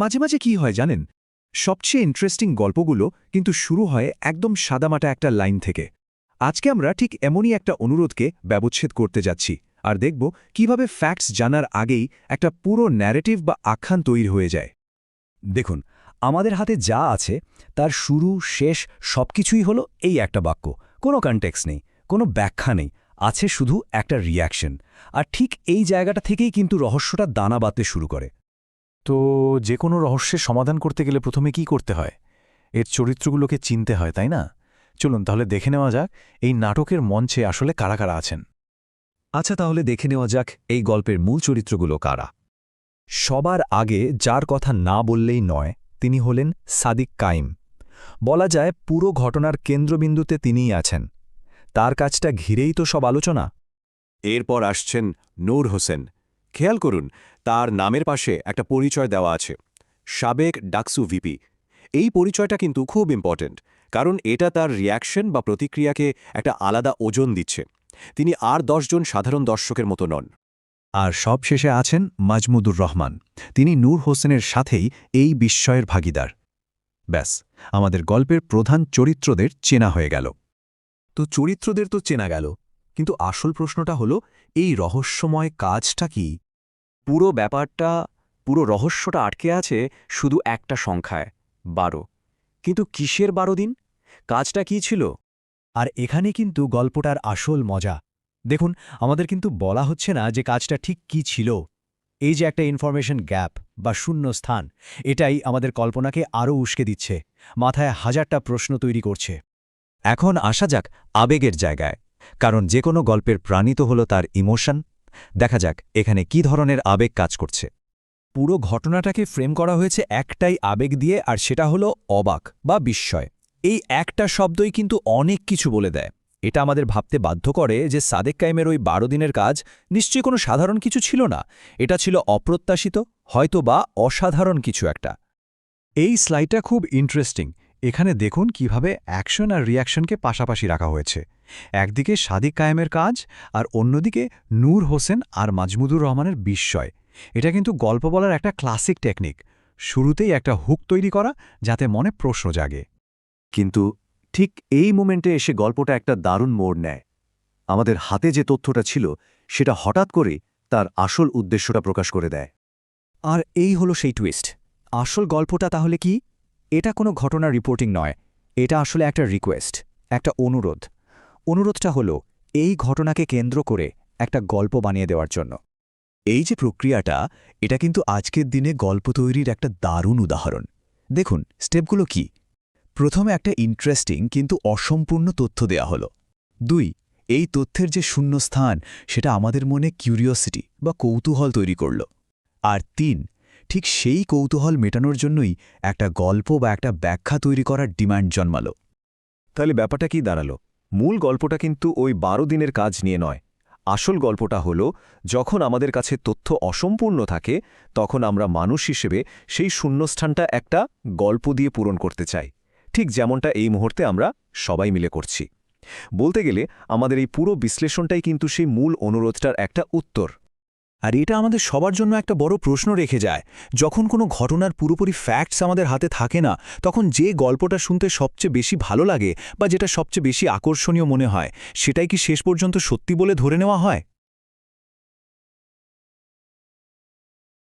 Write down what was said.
মাঝে মাঝে কি হয় জানেন? সবচেয়ে ইন্টারেস্টিং গল্পগুলো কিন্তু শুরু হয় একদম সাদামাটা একটা লাইন থেকে। আজকে আমরা ঠিক এমনই একটা অনুরোধকে ব্যবচ্ছেদ করতে যাচ্ছি আর দেখব কীভাবে ফ্যাক্টস জানার আগেই একটা পুরো ন্যারেটিভ বা আখ্যান তৈরি হয়ে যায়। দেখুন, আমাদের হাতে যা আছে, তার শুরু, শেষ সবকিছুই হলো এই একটা বাক্য। কোনো কনটেক্স নেই, কোনো ব্যাখ্যা নেই, আছে শুধু একটা রিয়াকশন আর ঠিক এই জায়গাটা থেকেই কিন্তু রহস্যটা দানা বাঁধতে শুরু করে। তো যে কোনো রহস্যের সমাধান করতে গেলে প্রথমে কি করতে হয়? এর চরিত্রগুলোকে চিনতে হয় তাই না? চলুন তাহলে দেখে নেওয়া যাক এই নাটকের মঞ্চে আসলে কারা কারা আছেন। আচ্ছা তাহলে দেখে নেওয়া যাক এই গল্পের মূল চরিত্রগুলো কারা। সবার আগে যার কথা না বললেই নয় তিনি হলেন সাদিক কাইম বলা যায় পুরো ঘটনার কেন্দ্রবিন্দুতে তিনিই আছেন। তার কাজটা ঘিরেই তো সব আলোচনা। এরপর আসছেন নূর হোসেন খেয়াল করুন, তার নামের পাশে একটা পরিচয় দেওয়া আছে। সাবেক ডাকসু ভিপি। এই পরিচয়টা কিন্তু খুব ইম্পর্ট্যান্ট কারণ এটা তার রিয়াকশন বা প্রতিক্রিয়াকে একটা আলাদা ওজন দিচ্ছে। তিনি আর দশজন সাধারণ দর্শকের মতো নন। আর সব শেষে আছেন মাজমুদুর রহমান। তিনি নূর হোসেনের সাথেই এই বিস্ময়ের ভাগিদার। ব্যাস, আমাদের গল্পের প্রধান চরিত্রদের চেনা হয়ে গেল। তো চরিত্রদের তো চেনা গেল, কিন্তু আসল প্রশ্নটা হলো, এই রহস্যময় কাজটা কি? পুরো ব্যাপারটা, পুরো রহস্যটা আটকে আছে শুধু একটা সংখ্যায়, বারো। কিন্তু কিসের বারো দিন? কাজটা কি ছিল? আর এখানে কিন্তু গল্পটার আসল মজা। দেখুন, আমাদের কিন্তু বলা হচ্ছে না যে কাজটা ঠিক কি ছিল। এই যে একটা ইনফরমেশন গ্যাপ বা শূন্য স্থান, এটাই আমাদের কল্পনাকে আরও উস্কে দিচ্ছে, মাথায় হাজারটা প্রশ্ন তৈরি করছে। এখন আসা যাক আবেগের জায়গায়, কারণ যে কোনো গল্পের প্রাণিত হল তার ইমোশন দেখা যাক এখানে কি ধরনের আবেগ কাজ করছে। পুরো ঘটনাটাকে ফ্রেম করা হয়েছে একটাই আবেগ দিয়ে আর সেটা হলো অবাক বা বিস্ময়। এই একটা শব্দই কিন্তু অনেক কিছু বলে দেয়। এটা আমাদের ভাবতে বাধ্য করে যে সাদেক কাইমের ওই বারো দিনের কাজ নিশ্চয়ই কোনো সাধারণ কিছু ছিল না। এটা ছিল অপ্রত্যাশিত হয়তো বা অসাধারণ কিছু একটা। এই স্লাইডটা খুব ইন্টারেস্টিং এখানে দেখুন কীভাবে অ্যাকশন আর রিয়াকশনকে পাশাপাশি রাখা হয়েছে। একদিকে সাদিক কায়েমের কাজ আর অন্যদিকে নূর হোসেন আর মাজমুদুর রহমানের বিস্ময়। এটা কিন্তু গল্প বলার একটা ক্লাসিক টেকনিক। শুরুতেই একটা হুক তৈরি করা যাতে মনে প্রশ্ন জাগে। কিন্তু ঠিক এই মোমেন্টে এসে গল্পটা একটা দারুণ মোড় নেয়। আমাদের হাতে যে তথ্যটা ছিল, সেটা হঠাৎ করে তার আসল উদ্দেশ্যটা প্রকাশ করে দেয়। আর এই হলো সেই টুইস্ট আসল গল্পটা তাহলে কি? এটা কোনো ঘটনা রিপোর্টিং নয়, এটা আসলে একটা রিকোয়েস্ট একটা অনুরোধ। অনুরোধটা হলো, এই ঘটনাকে কেন্দ্র করে একটা গল্প বানিয়ে দেওয়ার জন্য। এই যে প্রক্রিয়াটা, এটা কিন্তু আজকের দিনে গল্প তৈরির একটা দারুণ উদাহরণ। দেখুন, স্টেপগুলো কি? প্রথমে একটা ইন্টারেস্টিং কিন্তু অসম্পূর্ণ তথ্য দেয়া হলো। দুই, এই তথ্যের যে শূন্যস্থান, সেটা আমাদের মনে কিউরিওসিটি বা কৌতূহল তৈরি করল। আর তিন ঠিক সেই কৌতূহল মেটানোর জন্যই একটা গল্প বা একটা ব্যাখ্যা তৈরি করার ডিমান্ড জন্মাল। তাহলে ব্যাপারটা কি দাঁড়াল? মূল গল্পটা কিন্তু ওই বারো দিনের কাজ নিয়ে নয়। আসল গল্পটা হলো, যখন আমাদের কাছে তথ্য অসম্পূর্ণ থাকে, তখন আমরা মানুষ হিসেবে সেই শূন্যস্থানটা একটা গল্প দিয়ে পূরণ করতে চাই। ঠিক যেমনটা এই মুহূর্তে আমরা সবাই মিলে করছি। বলতে গেলে, আমাদের এই পুরো বিশ্লেষণটাই কিন্তু সেই মূল অনুরোধটার একটা উত্তর। আর এটা আমাদের সবার জন্য একটা বড় প্রশ্ন রেখে যায়। যখন কোনো ঘটনার পুরোপুরি ফ্যাক্টস আমাদের হাতে থাকে না, তখন যে গল্পটা শুনতে সবচেয়ে বেশি ভালো লাগে বা যেটা সবচেয়ে বেশি আকর্ষণীয় মনে হয়, সেটাই কি শেষ পর্যন্ত সত্যি বলে ধরে নেওয়া হয়?